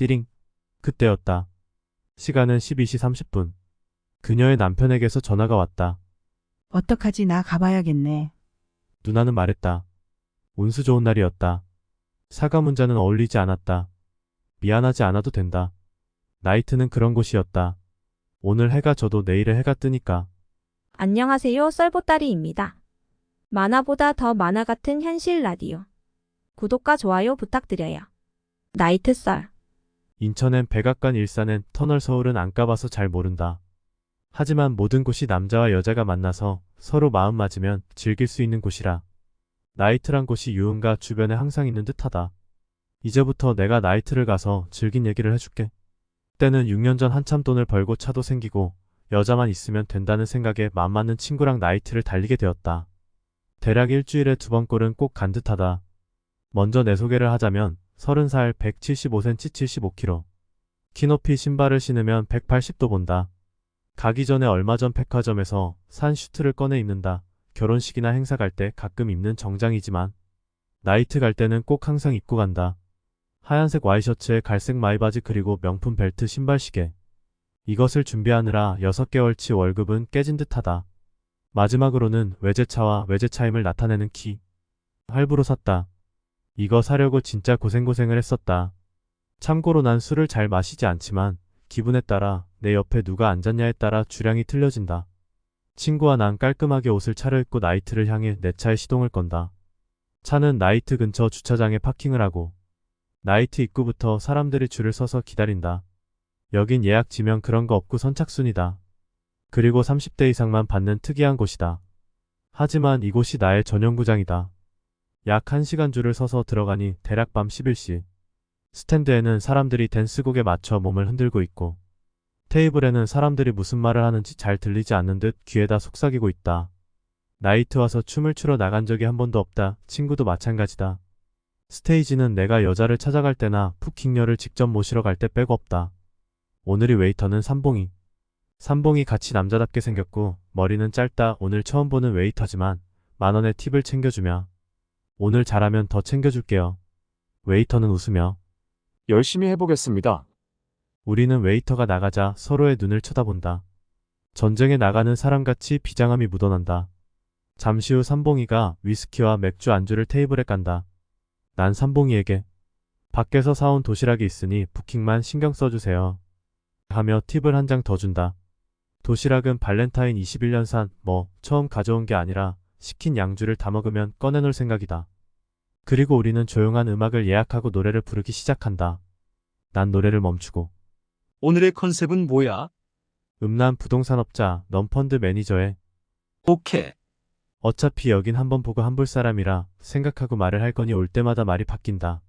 띠링. 그때였다. 시간은 12시 30분. 그녀의 남편에게서 전화가 왔다. 어떡하지 나 가봐야겠네. 누나는 말했다. 운수 좋은 날이었다. 사과 문자는 어울리지 않았다. 미안하지 않아도 된다. 나이트는 그런 곳이었다. 오늘 해가 져도 내일의 해가 뜨니까. 안녕하세요. 썰보따리입니다. 만화보다 더 만화 같은 현실 라디오. 구독과 좋아요 부탁드려요. 나이트 썰. 인천엔 백악관 일산엔 터널 서울은 안 가봐서 잘 모른다. 하지만 모든 곳이 남자와 여자가 만나서 서로 마음 맞으면 즐길 수 있는 곳이라. 나이트란 곳이 유흥가 주변에 항상 있는 듯하다. 이제부터 내가 나이트를 가서 즐긴 얘기를 해줄게. 때는 6년 전 한참 돈을 벌고 차도 생기고 여자만 있으면 된다는 생각에 맘 맞는 친구랑 나이트를 달리게 되었다. 대략 일주일에 두 번 꼴은 꼭 간 듯하다. 먼저 내 소개를 하자면 30살 175cm 75kg. 키높이 신발을 신으면 180도 본다. 가기 전에 얼마 전 백화점에서 산 슈트를 꺼내 입는다. 결혼식이나 행사 갈 때 가끔 입는 정장이지만 나이트 갈 때는 꼭 항상 입고 간다. 하얀색 와이셔츠에 갈색 마이바지 그리고 명품 벨트 신발 시계. 이것을 준비하느라 6개월치 월급은 깨진 듯하다. 마지막으로는 외제차와 외제차임을 나타내는 키. 할부로 샀다. 이거 사려고 진짜 고생고생을 했었다. 참고로 난 술을 잘 마시지 않지만 기분에 따라 내 옆에 누가 앉았냐에 따라 주량이 틀려진다. 친구와 난 깔끔하게 옷을 차려입고 나이트를 향해 내 차에 시동을 건다. 차는 나이트 근처 주차장에 파킹을 하고 나이트 입구부터 사람들이 줄을 서서 기다린다. 여긴 예약 지명 그런 거 없고 선착순이다. 그리고 30대 이상만 받는 특이한 곳이다. 하지만 이곳이 나의 전용구장이다. 약 1시간 줄을 서서 들어가니 대략 밤 11시. 스탠드에는 사람들이 댄스곡에 맞춰 몸을 흔들고 있고 테이블에는 사람들이 무슨 말을 하는지 잘 들리지 않는 듯 귀에다 속삭이고 있다. 나이트 와서 춤을 추러 나간 적이 한 번도 없다. 친구도 마찬가지다. 스테이지는 내가 여자를 찾아갈 때나 푸킹녀를 직접 모시러 갈 때 빼고 없다. 오늘의 웨이터는 삼봉이. 삼봉이 같이 남자답게 생겼고 머리는 짧다. 오늘 처음 보는 웨이터지만 만원의 팁을 챙겨주며 오늘 잘하면 더 챙겨줄게요. 웨이터는 웃으며 열심히 해보겠습니다. 우리는 웨이터가 나가자 서로의 눈을 쳐다본다. 전쟁에 나가는 사람같이 비장함이 묻어난다. 잠시 후 삼봉이가 위스키와 맥주 안주를 테이블에 깐다. 난 삼봉이에게 밖에서 사온 도시락이 있으니 부킹만 신경 써주세요. 하며 팁을 한 장 더 준다. 도시락은 발렌타인 21년산 뭐 처음 가져온 게 아니라 시킨 양주를 다 먹으면 꺼내놓을 생각이다. 그리고 우리는 조용한 음악을 예약하고 노래를 부르기 시작한다. 난 노래를 멈추고 오늘의 컨셉은 뭐야? 음란 부동산업자 넘펀드 매니저에 오케이. 어차피 여긴 한번 보고 한볼 사람이라 생각하고 말을 할 거니 올 때마다 말이 바뀐다.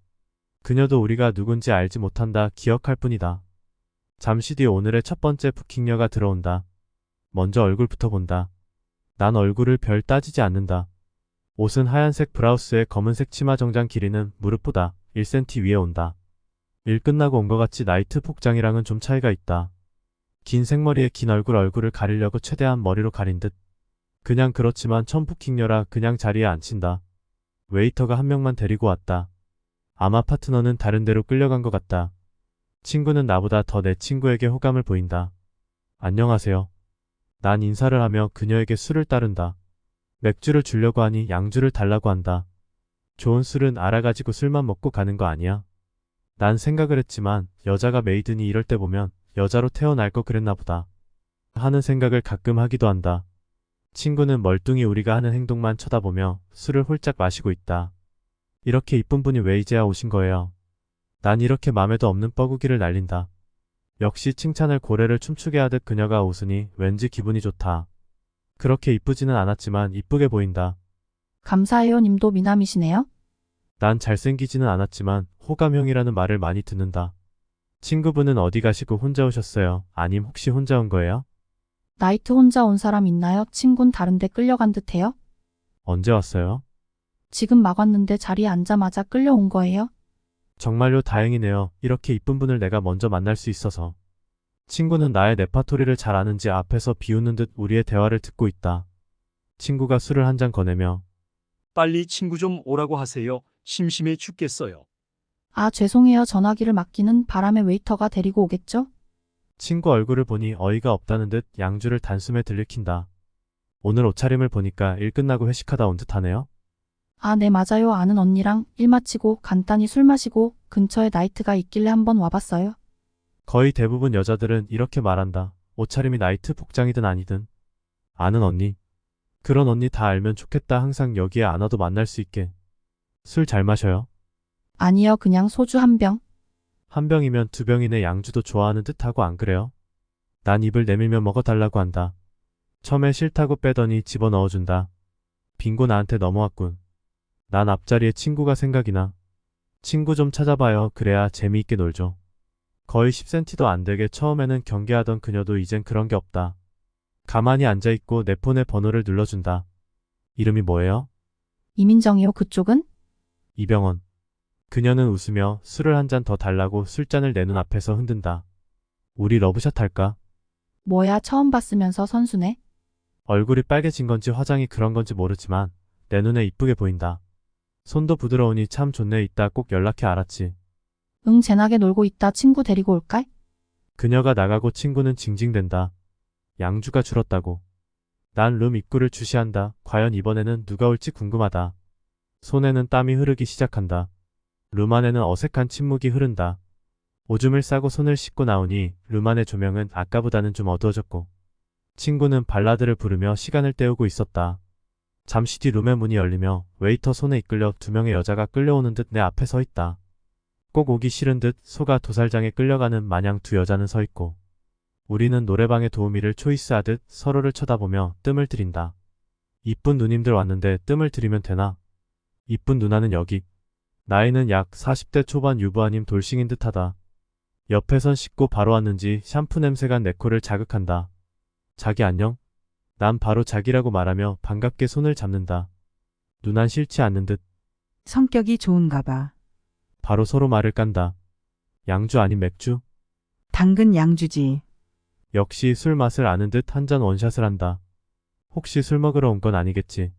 그녀도 우리가 누군지 알지 못한다 기억할 뿐이다. 잠시 뒤 오늘의 첫 번째 부킹녀가 들어온다. 먼저 얼굴부터 본다. 난 얼굴을 별 따지지 않는다. 옷은 하얀색 브라우스에 검은색 치마 정장 길이는 무릎보다 1cm 위에 온다. 일 끝나고 온 것 같이 나이트 복장이랑은 좀 차이가 있다. 긴 생머리에 긴 얼굴 얼굴을 가리려고 최대한 머리로 가린 듯. 그냥 그렇지만 천푸킹녀라 그냥 자리에 앉힌다. 웨이터가 한 명만 데리고 왔다. 아마 파트너는 다른 데로 끌려간 것 같다. 친구는 나보다 더 내 친구에게 호감을 보인다. 안녕하세요. 난 인사를 하며 그녀에게 술을 따른다. 맥주를 주려고 하니 양주를 달라고 한다. 좋은 술은 알아가지고 술만 먹고 가는 거 아니야? 난 생각을 했지만 여자가 메이드니 이럴 때 보면 여자로 태어날 거 그랬나 보다. 하는 생각을 가끔 하기도 한다. 친구는 멀뚱히 우리가 하는 행동만 쳐다보며 술을 홀짝 마시고 있다. 이렇게 이쁜 분이 왜 이제야 오신 거예요? 난 이렇게 맘에도 없는 뻐구기를 날린다. 역시 칭찬을 고래를 춤추게 하듯 그녀가 웃으니 왠지 기분이 좋다. 그렇게 이쁘지는 않았지만 이쁘게 보인다. 감사해요 님도 미남이시네요. 난 잘생기지는 않았지만 호감형이라는 말을 많이 듣는다. 친구분은 어디 가시고 혼자 오셨어요? 아님 혹시 혼자 온 거예요? 나이트 혼자 온 사람 있나요? 친군 다른데 끌려간 듯해요? 언제 왔어요? 지금 막 왔는데 자리에 앉자마자 끌려온 거예요? 정말로 다행이네요. 이렇게 이쁜 분을 내가 먼저 만날 수 있어서. 친구는 나의 레파토리를 잘 아는지 앞에서 비웃는 듯 우리의 대화를 듣고 있다. 친구가 술을 한 잔 거내며 빨리 친구 좀 오라고 하세요. 심심해 죽겠어요. 아, 죄송해요. 전화기를 맡기는 바람에 웨이터가 데리고 오겠죠? 친구 얼굴을 보니 어이가 없다는 듯 양주를 단숨에 들이킨다. 오늘 옷차림을 보니까 일 끝나고 회식하다 온 듯하네요. 아, 네, 맞아요. 아는 언니랑 일 마치고 간단히 술 마시고 근처에 나이트가 있길래 한번 와봤어요. 거의 대부분 여자들은 이렇게 말한다. 옷차림이 나이트 복장이든 아니든. 아는 언니. 그런 언니 다 알면 좋겠다. 항상 여기에 안 와도 만날 수 있게. 술 잘 마셔요. 아니요, 그냥 소주 한 병. 한 병이면 두 병이네 양주도 좋아하는 듯하고 안 그래요? 난 입을 내밀며 먹어달라고 한다. 처음에 싫다고 빼더니 집어넣어준다. 빙고 나한테 넘어왔군. 난 앞자리에 친구가 생각이 나. 친구 좀 찾아봐요. 그래야 재미있게 놀죠. 거의 10cm도 안 되게 처음에는 경계하던 그녀도 이젠 그런 게 없다. 가만히 앉아있고 내 폰의 번호를 눌러준다. 이름이 뭐예요? 이민정이요, 그쪽은? 이병헌. 그녀는 웃으며 술을 한 잔 더 달라고 술잔을 내 눈 앞에서 흔든다. 우리 러브샷 할까? 뭐야, 처음 봤으면서 선수네. 얼굴이 빨개진 건지 화장이 그런 건지 모르지만 내 눈에 이쁘게 보인다. 손도 부드러우니 참 좋네 이따 꼭 연락해 알았지. 응, 재나게 놀고 있다 친구 데리고 올까? 그녀가 나가고 친구는 징징댄다. 양주가 줄었다고. 난 룸 입구를 주시한다. 과연 이번에는 누가 올지 궁금하다. 손에는 땀이 흐르기 시작한다. 룸 안에는 어색한 침묵이 흐른다. 오줌을 싸고 손을 씻고 나오니 룸 안의 조명은 아까보다는 좀 어두워졌고 친구는 발라드를 부르며 시간을 때우고 있었다. 잠시 뒤 룸의 문이 열리며 웨이터 손에 이끌려 두 명의 여자가 끌려오는 듯 내 앞에 서 있다. 꼭 오기 싫은 듯 소가 도살장에 끌려가는 마냥 두 여자는 서 있고 우리는 노래방의 도우미를 초이스하듯 서로를 쳐다보며 뜸을 들인다. 이쁜 누님들 왔는데 뜸을 들이면 되나? 이쁜 누나는 여기. 나이는 약 40대 초반 유부아님 돌싱인 듯하다. 옆에선 씻고 바로 왔는지 샴푸 냄새가 내 코를 자극한다. 자기 안녕? 난 바로 자기라고 말하며 반갑게 손을 잡는다. 누난 싫지 않는 듯 성격이 좋은가 봐. 바로 서로 말을 깐다. 양주 아닌 맥주? 당근 양주지. 역시 술 맛을 아는 듯 한 잔 원샷을 한다. 혹시 술 먹으러 온 건 아니겠지.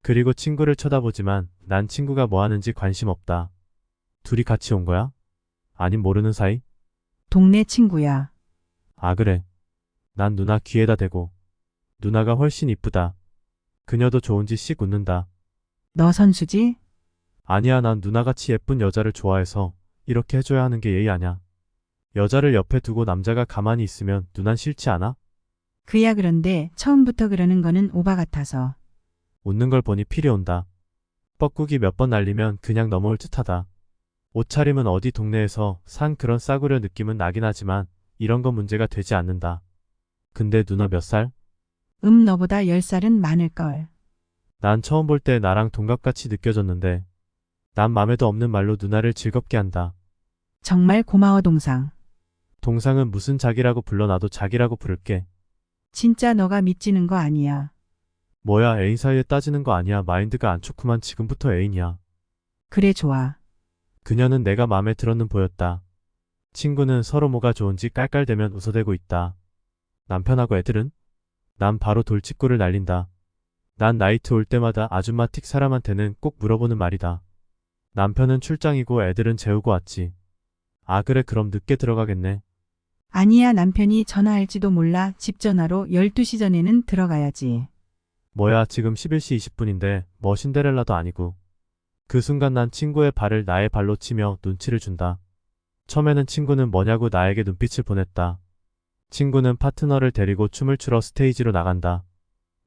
그리고 친구를 쳐다보지만 난 친구가 뭐 하는지 관심 없다. 둘이 같이 온 거야? 아님 모르는 사이? 동네 친구야. 아 그래. 난 누나 귀에다 대고. 누나가 훨씬 이쁘다. 그녀도 좋은지 씩 웃는다. 너 선수지? 아니야 난 누나같이 예쁜 여자를 좋아해서 이렇게 해줘야 하는 게 예의 아냐. 여자를 옆에 두고 남자가 가만히 있으면 누난 싫지 않아? 그야 그런데 처음부터 그러는 거는 오바 같아서. 웃는 걸 보니 필이 온다. 뻐꾸기 몇 번 날리면 그냥 넘어올 듯하다. 옷차림은 어디 동네에서 산 그런 싸구려 느낌은 나긴 하지만 이런 건 문제가 되지 않는다. 근데 누나 몇 살? 음 너보다 10살은 많을걸. 난 처음 볼 때 나랑 동갑같이 느껴졌는데 난 맘에도 없는 말로 누나를 즐겁게 한다. 정말 고마워 동상. 동상은 무슨 자기라고 불러 나도 자기라고 부를게. 진짜 너가 믿지는 거 아니야. 뭐야 애인 사이에 따지는 거 아니야 마인드가 안 좋구만 지금부터 애인이야. 그래 좋아. 그녀는 내가 마음에 들었는 보였다. 친구는 서로 뭐가 좋은지 깔깔대면 웃어대고 있다. 남편하고 애들은? 난 바로 돌직구를 날린다. 난 나이트 올 때마다 아줌마 틱 사람한테는 꼭 물어보는 말이다. 남편은 출장이고 애들은 재우고 왔지. 아 그래 그럼 늦게 들어가겠네. 아니야 남편이 전화할지도 몰라 집 전화로 12시 전에는 들어가야지. 뭐야 지금 11시 20분인데 뭐 신데렐라도 아니고. 그 순간 난 친구의 발을 나의 발로 치며 눈치를 준다. 처음에는 친구는 뭐냐고 나에게 눈빛을 보냈다. 친구는 파트너를 데리고 춤을 추러 스테이지로 나간다.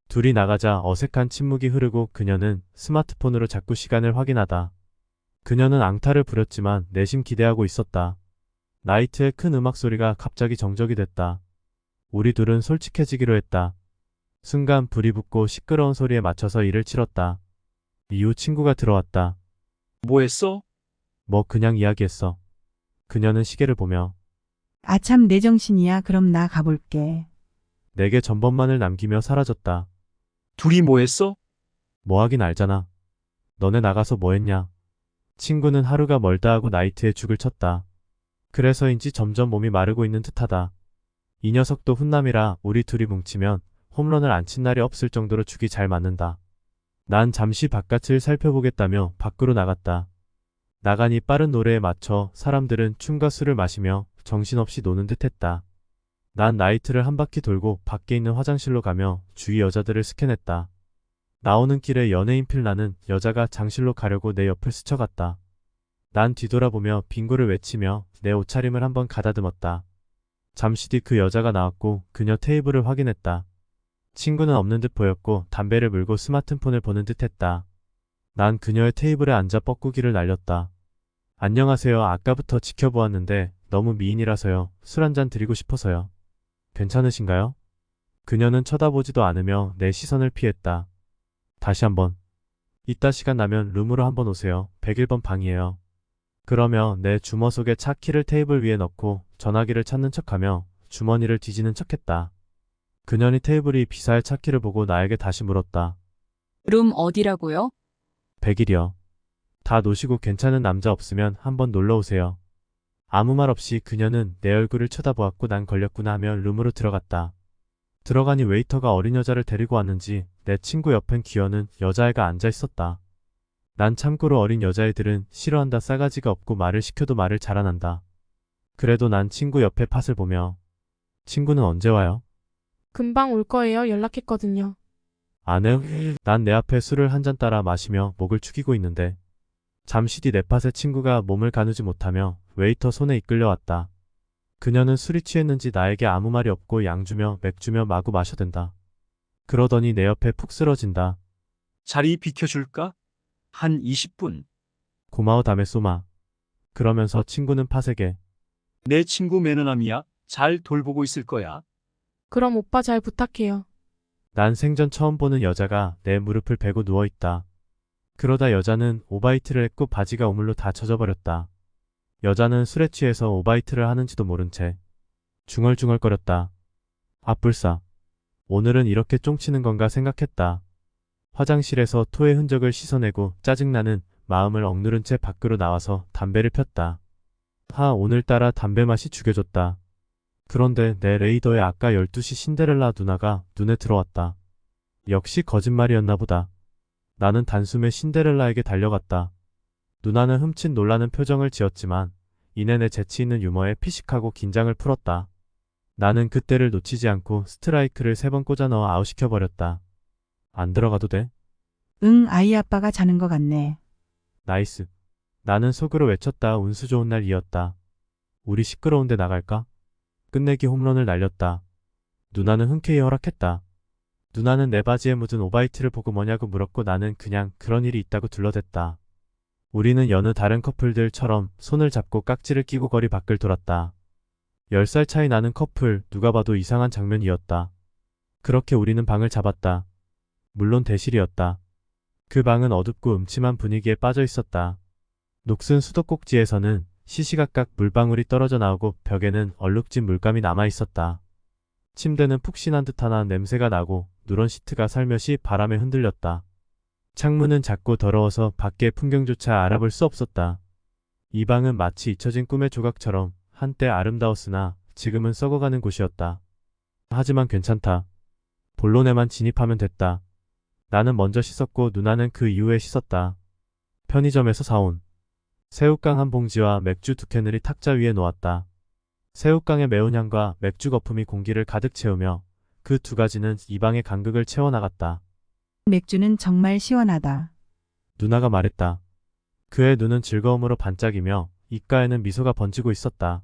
둘이 나가자 어색한 침묵이 흐르고 그녀는 스마트폰으로 자꾸 시간을 확인하다. 그녀는 앙탈을 부렸지만 내심 기대하고 있었다. 나이트의 큰 음악 소리가 갑자기 정적이 됐다. 우리 둘은 솔직해지기로 했다. 순간 불이 붙고 시끄러운 소리에 맞춰서 일을 치렀다. 이후 친구가 들어왔다. 뭐 했어? 뭐 그냥 이야기했어. 그녀는 시계를 보며 아참 내 정신이야 그럼 나 가볼게. 내게 전번만을 남기며 사라졌다. 둘이 뭐 했어? 뭐 하긴 알잖아. 너네 나가서 뭐 했냐. 친구는 하루가 멀다 하고 나이트에 죽을 쳤다. 그래서인지 점점 몸이 마르고 있는 듯하다. 이 녀석도 훈남이라 우리 둘이 뭉치면 홈런을 안 친 날이 없을 정도로 죽이 잘 맞는다. 난 잠시 바깥을 살펴보겠다며 밖으로 나갔다. 나간이 빠른 노래에 맞춰 사람들은 춤과 술을 마시며 정신없이 노는 듯 했다. 난 나이트를 한 바퀴 돌고 밖에 있는 화장실로 가며 주위 여자들을 스캔했다. 나오는 길에 연예인 필라는 여자가 장실로 가려고 내 옆을 스쳐갔다. 난 뒤돌아보며 빙고를 외치며 내 옷차림을 한번 가다듬었다. 잠시 뒤 그 여자가 나왔고 그녀 테이블을 확인했다. 친구는 없는 듯 보였고 담배를 물고 스마트폰을 보는 듯 했다. 난 그녀의 테이블에 앉아 뻐꾸기를 날렸다. 안녕하세요. 아까부터 지켜보았는데 너무 미인이라서요. 술 한 잔 드리고 싶어서요. 괜찮으신가요? 그녀는 쳐다보지도 않으며 내 시선을 피했다. 다시 한번. 이따 시간 나면 룸으로 한번 오세요. 101번 방이에요. 그러며 내 주머 속에 차 키를 테이블 위에 넣고 전화기를 찾는 척하며 주머니를 뒤지는 척했다. 그녀는 테이블이 비사의 차 키를 보고 나에게 다시 물었다. 룸 어디라고요? 100일이요. 다 노시고 괜찮은 남자 없으면 한번 놀러 오세요. 아무 말 없이 그녀는 내 얼굴을 쳐다보았고 난 걸렸구나 하며 룸으로 들어갔다. 들어가니 웨이터가 어린 여자를 데리고 왔는지 내 친구 옆엔 귀여는 여자애가 앉아 있었다. 난 참고로 어린 여자애들은 싫어한다 싸가지가 없고 말을 시켜도 말을 잘 안 한다. 그래도 난 친구 옆에 팟을 보며 친구는 언제 와요? 금방 올 거예요. 연락했거든요. 아네, 난내 앞에 술을 한 잔 따라 마시며 목을 축이고 있는데 잠시 뒤내 팟에 친구가 몸을 가누지 못하며 웨이터 손에 이끌려왔다. 그녀는 술이 취했는지 나에게 아무 말이 없고 양주며 맥주며 마구 마셔댄다. 그러더니 내 옆에 푹 쓰러진다. 자리 비켜줄까? 한 20분. 고마워 다메 소마. 그러면서 친구는 팟에게 내 친구 매너남이야. 잘 돌보고 있을 거야. 그럼 오빠 잘 부탁해요. 난 생전 처음 보는 여자가 내 무릎을 베고 누워있다. 그러다 여자는 오바이트를 했고 바지가 오물로 다 젖어버렸다. 여자는 술에 취해서 오바이트를 하는지도 모른 채 중얼중얼거렸다. 아뿔싸. 오늘은 이렇게 쫑치는 건가 생각했다. 화장실에서 토의 흔적을 씻어내고 짜증나는 마음을 억누른 채 밖으로 나와서 담배를 폈다. 하 오늘따라 담배 맛이 죽여줬다. 그런데 내 레이더에 아까 12시 신데렐라 누나가 눈에 들어왔다. 역시 거짓말이었나 보다. 나는 단숨에 신데렐라에게 달려갔다. 누나는 흠칫 놀라는 표정을 지었지만 이내 내 재치 있는 유머에 피식하고 긴장을 풀었다. 나는 그때를 놓치지 않고 스트라이크를 세 번 꽂아 넣어 아웃시켜버렸다. 안 들어가도 돼? 응, 아이 아빠가 자는 것 같네. 나이스. 나는 속으로 외쳤다. 운수 좋은 날이었다. 우리 시끄러운데 나갈까? 끝내기 홈런을 날렸다. 누나는 흔쾌히 허락했다. 누나는 내 바지에 묻은 오바이트를 보고 뭐냐고 물었고 나는 그냥 그런 일이 있다고 둘러댔다. 우리는 여느 다른 커플들처럼 손을 잡고 깍지를 끼고 거리 밖을 돌았다. 10살 차이 나는 커플, 누가 봐도 이상한 장면이었다. 그렇게 우리는 방을 잡았다. 물론 대실이었다. 그 방은 어둡고 음침한 분위기에 빠져 있었다. 녹슨 수도꼭지에서는 시시각각 물방울이 떨어져 나오고 벽에는 얼룩진 물감이 남아 있었다. 침대는 푹신한 듯하나 냄새가 나고 누런 시트가 살며시 바람에 흔들렸다. 창문은 작고 더러워서 밖의 풍경조차 알아볼 수 없었다. 이 방은 마치 잊혀진 꿈의 조각처럼 한때 아름다웠으나 지금은 썩어가는 곳이었다. 하지만 괜찮다. 본론에만 진입하면 됐다. 나는 먼저 씻었고 누나는 그 이후에 씻었다. 편의점에서 사온 새우깡 한 봉지와 맥주 두 캔을 탁자 위에 놓았다. 새우깡의 매운 향과 맥주 거품이 공기를 가득 채우며 그 두 가지는 이 방의 간극을 채워나갔다. 맥주는 정말 시원하다. 누나가 말했다. 그의 눈은 즐거움으로 반짝이며 입가에는 미소가 번지고 있었다.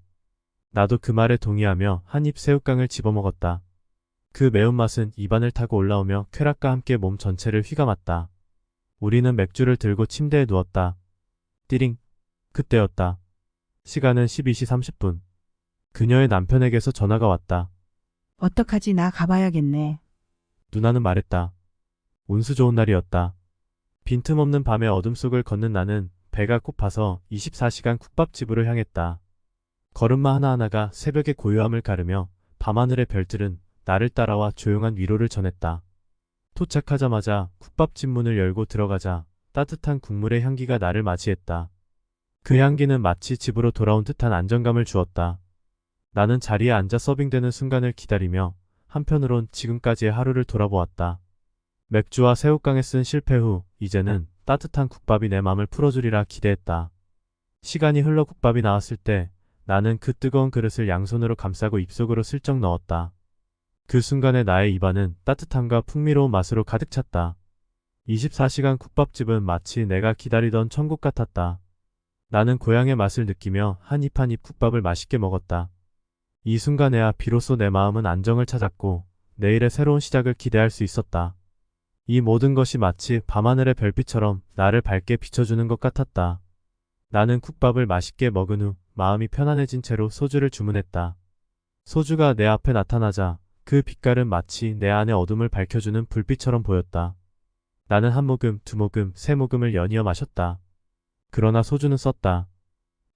나도 그 말에 동의하며 한 입 새우깡을 집어먹었다. 그 매운맛은 입안을 타고 올라오며 쾌락과 함께 몸 전체를 휘감았다. 우리는 맥주를 들고 침대에 누웠다. 띠링. 그때였다. 시간은 12시 30분. 그녀의 남편에게서 전화가 왔다. 어떡하지 나 가봐야겠네. 누나는 말했다. 운수 좋은 날이었다. 빈틈없는 밤의 어둠 속을 걷는 나는 배가 고파서 24시간 국밥집으로 향했다. 걸음마 하나하나가 새벽의 고요함을 가르며 밤하늘의 별들은 나를 따라와 조용한 위로를 전했다. 도착하자마자 국밥집 문을 열고 들어가자 따뜻한 국물의 향기가 나를 맞이했다. 그 향기는 마치 집으로 돌아온 듯한 안정감을 주었다. 나는 자리에 앉아 서빙되는 순간을 기다리며 한편으론 지금까지의 하루를 돌아보았다. 맥주와 새우깡에 쓴 실패 후 이제는 따뜻한 국밥이 내 맘을 풀어주리라 기대했다. 시간이 흘러 국밥이 나왔을 때 나는 그 뜨거운 그릇을 양손으로 감싸고 입속으로 슬쩍 넣었다. 그 순간에 나의 입안은 따뜻함과 풍미로운 맛으로 가득 찼다. 24시간 국밥집은 마치 내가 기다리던 천국 같았다. 나는 고향의 맛을 느끼며 한 입 한 입 국밥을 맛있게 먹었다. 이 순간에야 비로소 내 마음은 안정을 찾았고 내일의 새로운 시작을 기대할 수 있었다. 이 모든 것이 마치 밤하늘의 별빛처럼 나를 밝게 비춰주는 것 같았다. 나는 국밥을 맛있게 먹은 후 마음이 편안해진 채로 소주를 주문했다. 소주가 내 앞에 나타나자 그 빛깔은 마치 내 안의 어둠을 밝혀주는 불빛처럼 보였다. 나는 한 모금, 두 모금, 세 모금을 연이어 마셨다. 그러나 소주는 썼다.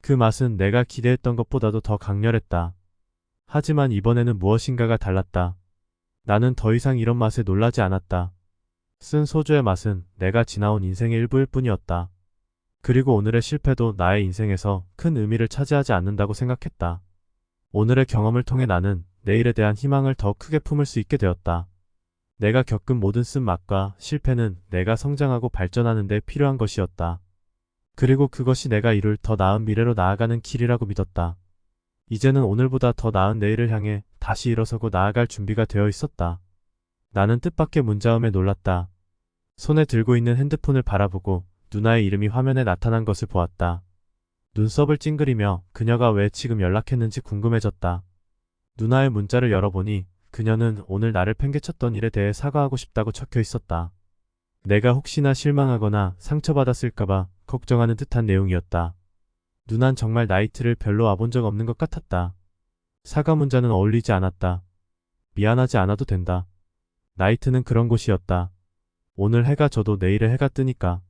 그 맛은 내가 기대했던 것보다도 더 강렬했다. 하지만 이번에는 무엇인가가 달랐다. 나는 더 이상 이런 맛에 놀라지 않았다. 쓴 소주의 맛은 내가 지나온 인생의 일부일 뿐이었다. 그리고 오늘의 실패도 나의 인생에서 큰 의미를 차지하지 않는다고 생각했다. 오늘의 경험을 통해 나는 내일에 대한 희망을 더 크게 품을 수 있게 되었다. 내가 겪은 모든 쓴맛과 실패는 내가 성장하고 발전하는 데 필요한 것이었다. 그리고 그것이 내가 이룰 더 나은 미래로 나아가는 길이라고 믿었다. 이제는 오늘보다 더 나은 내일을 향해 다시 일어서고 나아갈 준비가 되어 있었다. 나는 뜻밖의 문자음에 놀랐다. 손에 들고 있는 핸드폰을 바라보고 누나의 이름이 화면에 나타난 것을 보았다. 눈썹을 찡그리며 그녀가 왜 지금 연락했는지 궁금해졌다. 누나의 문자를 열어보니 그녀는 오늘 나를 팽개쳤던 일에 대해 사과하고 싶다고 적혀 있었다. 내가 혹시나 실망하거나 상처받았을까봐 걱정하는 듯한 내용이었다. 누난 정말 나이트를 별로 와본 적 없는 것 같았다. 사과 문자는 어울리지 않았다. 미안하지 않아도 된다. 나이트는 그런 곳이었다. 오늘 해가 져도 내일의 해가 뜨니까.